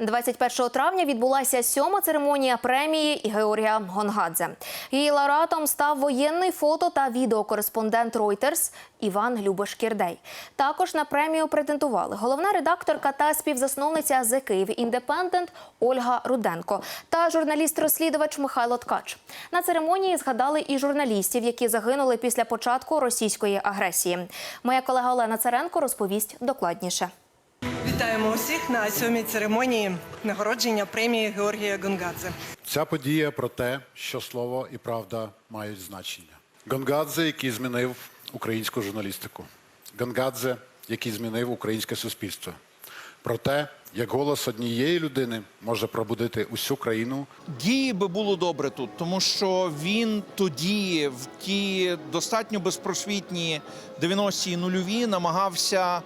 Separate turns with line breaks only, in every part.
21 травня відбулася сьома церемонія премії Георгія Гонгадзе. Її лауреатом став воєнний фото та відеокореспондент Reuters Іван Любиш-Кірдей. Також на премію претендували головна редакторка та співзасновниця The Київ Індепендент Ольга Руденко та журналіст-розслідувач Михайло Ткач. На церемонії згадали і журналістів, які загинули після початку російської агресії. Моя колега Олена Царенко розповість докладніше.
Вітаємо усіх на сьомій церемонії нагородження премії Георгія Гонгадзе.
Ця подія про те, що слово і правда мають значення. Гонгадзе, який змінив українську журналістику. Гонгадзе, який змінив українське суспільство. Про те, як голос однієї людини може пробудити усю країну
Дії би було добре тут, тому що він тоді, в ті достатньо безпросвітні 90-ті нульові, намагався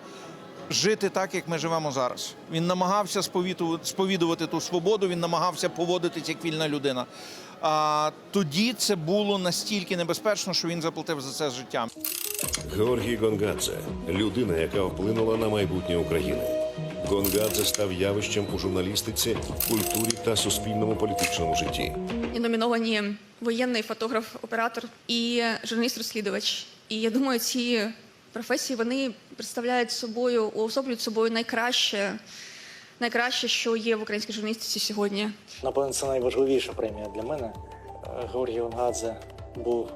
жити так, як ми живемо зараз. Він намагався сповідувати ту свободу, він намагався поводитись як вільна людина. А тоді це було настільки небезпечно, що він заплатив за це життям.
Георгій Гонгадзе – людина, яка вплинула на майбутнє України. Гонгадзе став явищем у журналістиці, культурі та суспільному політичному житті.
І номіновані воєнний фотограф, оператор і журналіст-розслідувач. І я думаю, ці професії вони представляють собою, уособлюють собою найкраще, найкраще, що є в українській журналістиці сьогодні.
Напевно, це найважливіша премія для мене. Георгій Гонгадзе був,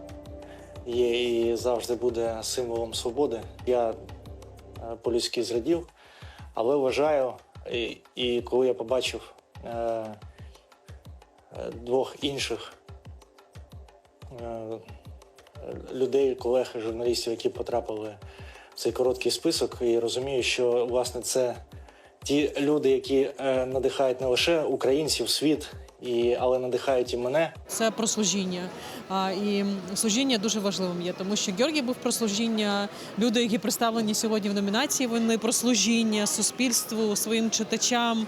є і завжди буде символом свободи. Я е, по-людськи зрадів, але вважаю, і, і коли я побачив е, е, двох інших е, людей, колег, журналістів, які потрапили в цей короткий список, і розумію, що власне це ті люди, які е, надихають не лише українців, світ, і, але надихають і мене.
Це про служіння. А, і служіння дуже важливим є, тому що Георгій був про служіння. Люди, які представлені сьогодні в номінації, вони про служіння суспільству, своїм читачам.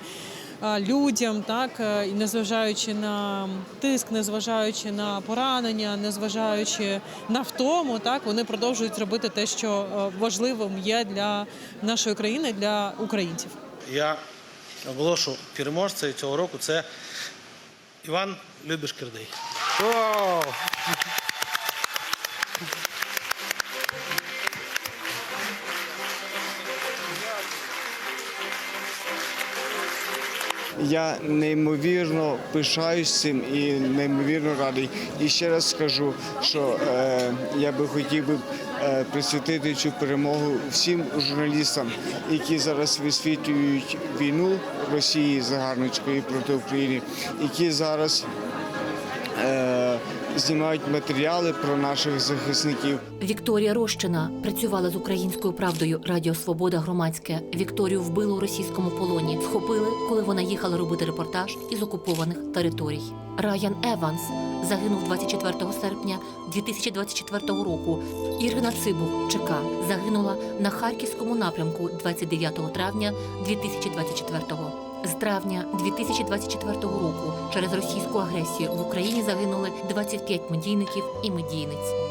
А, Людям, так е, і незважаючи на тиск, незважаючи на поранення, незважаючи на втому, так вони продовжують робити те, що е, важливим є для нашої країни, для українців.
Я оголошу переможцею цього року. Це Іван Любиш
Я неймовірно пишаюсь цим і неймовірно радий. І ще раз скажу, що е, я би хотів би е, присвятити цю перемогу всім журналістам, які зараз висвітлюють війну Росії загарбницької проти України, які зараз е, знімають матеріали про наших захисників.
Вікторія Рощина працювала з українською правдою Радіо Свобода Громадське. Вікторію вбили у російському полоні. Схопили, коли вона їхала робити репортаж із окупованих територій. Райан Еванс загинув 24 серпня 2024 року. Ірина Цибух ЧК загинула на харківському напрямку 29 травня 2024-го. З травня 2024 року через російську агресію в Україні загинули 25 медійників і медійниць.